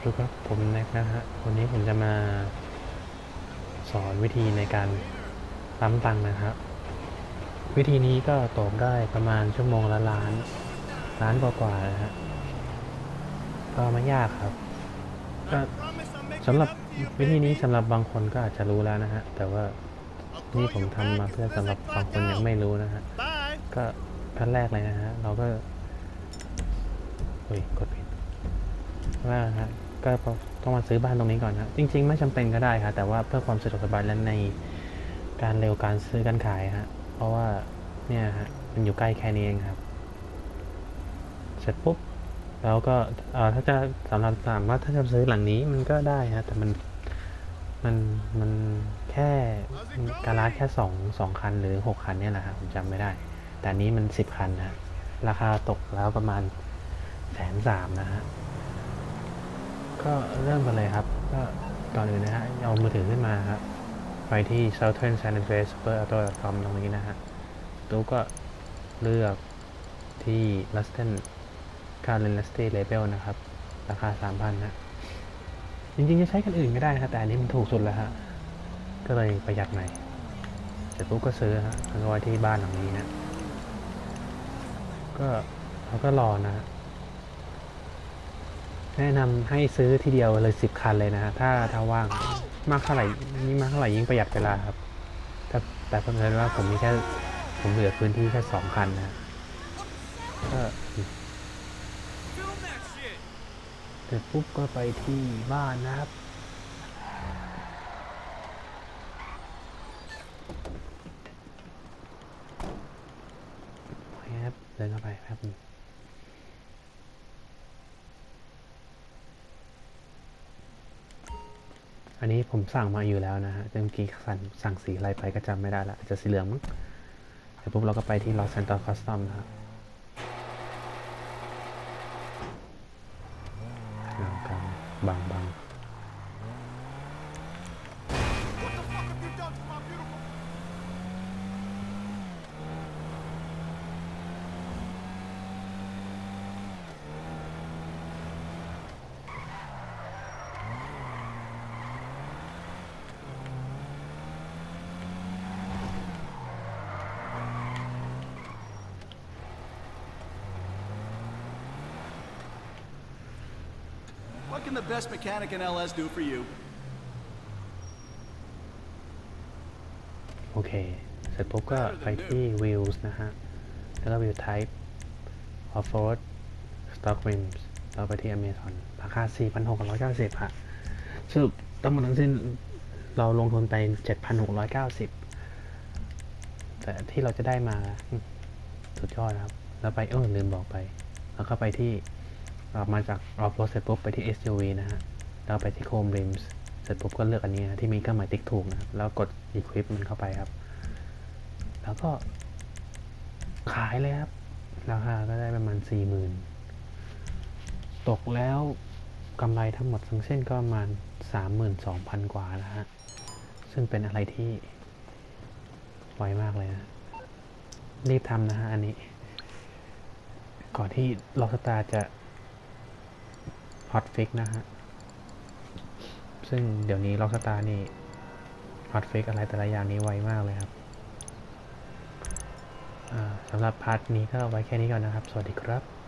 อยู่กับผมแน็กนะฮะวันนี้ผมจะมาสอนวิธีในการปั๊มตังค์นะครับ วิธีนี้ก็ตกได้ประมาณชั่วโมงละล้านล้านกว่าๆนะฮะก็ไม่ยากครับก็สำหรับวิธีนี้สำหรับบางคนก็อาจจะรู้แล้วนะฮะแต่ว่านี่ผมทำมาเพื่อสำหรับบางคนยังไม่รู้นะฮะก็ขั้นแรกเลยนะฮะเราก็อุ้ยกดผิดว่าฮะ ก็ต้องมาซื้อบ้านตรงนี้ก่อนนะจริง ๆ ไม่จำเป็นก็ได้ครับแต่ว่าเพื่อความสะดวกสบายและในการเร็วการซื้อการขายฮะเพราะว่าเนี่ยฮะมันอยู่ใกล้แค่นี้เองครับ เสร็จปุ๊บแล้วก็เออถ้าจะสำหรับถามว่าถ้าจะซื้อหลังนี้มันก็ได้ฮะแต่มันมันมันแค่การาดแค่สองสองคันหรือหกคันเนี่ยแหละครับผมจำไม่ได้ แต่นนี้มันสิบคันนะราคาตกแล้วประมาณแสนสามนะฮะ ก็เริ่มกันเลยครับ ก็ก่อนอื่นนะฮะเอามือถือขึ้นมาครับไปที่ southern san andreas super auto com ตรงนี้นะฮะตู้ก็เลือกที่ Ruston Car l e n s t y Label นะครับ ราคา 3,000นะ จริงๆ จะใช้กันอื่นก็ได้นะครับแต่อันนี้มันถูกสุดแล้วฮะ ก็เลยประหยัดหน่อยเสร็จปุ๊บก็ซื้อฮะแล้วก็ไว้ที่บ้านหลังนี้นะ ก็เราก็รอนะฮะ แนะนำให้ซื้อทีเดียวเลยสิบคันเลยนะฮะถ้าถ้าว่างมากเท่าไหร่ยิ่งมากเท่าไหร่ยิ่งประหยัดเวลาครับ แต่แต่เพิ่งเห็นว่าผมมีแค่ผมเหลือพื้นที่แค่สองคันนะก็เสร็จปุ๊บก็ไปที่บ้านนะครับเครับเดินเข้าไปแป๊บนึง อันนี้ผมสั่งมาอยู่แล้วนะฮะแต่เมื่อกี้สั่งสั่งสีอะไรไปก็จำไม่ได้ละอาจจะสีเหลืองมั้งเสร็จปุ๊บเราก็ไปที่ Los Santos Custom นะครับเอากันบางบาง 'What can the best mechanic in LS do for you? โอเค เสร็จปุ๊บก็ไปที่ Wheels นะฮะ แล้วก็ Wheel Type Off-road Stock Rims แล้วไปที่ Amazon ราคา 4,690ฮะสรุปทั้งหมดทั้งสิ้นเราลงทุนไป 7,690 แต่ที่เราจะได้มาอืมสุดยอดนะครับ แล้วไปเออลืมบอกไป แล้วก็ไปที่ ออกมาจาก Off-road เสร็จปุ๊บไปที่ SUV นะฮะแล้วไปที่ Chrome Rims เสร็จปุ๊บก็เลือกอันนี้ที่มีเครื่องหมายติ๊กถูกนะแล้วกด Equip มันเข้าไปครับ แล้วก็ ขายเลยครับ ราคาก็ได้ประมาณสี่หมื่นตกแล้วกำไรทั้งหมดทั้งเส้นก็ประมาณสามหมื่นสองพันกว่านะฮะ ซึ่งเป็นอะไรที่ไวมากเลยนะ รีบทำนะฮะอันนี้ ก่อนที่ล็อกสตาร์จะ ฮอตฟิกนะฮะ ซึ่งเดี๋ยวนี้ล็อกสตาร์นี่ฮอตฟิกอะไรแต่ละอย่างนี้ไวมากเลยครับสำหรับพาร์ทนี้ก็ไว้แค่นี้ก่อนนะครับ สวัสดีครับ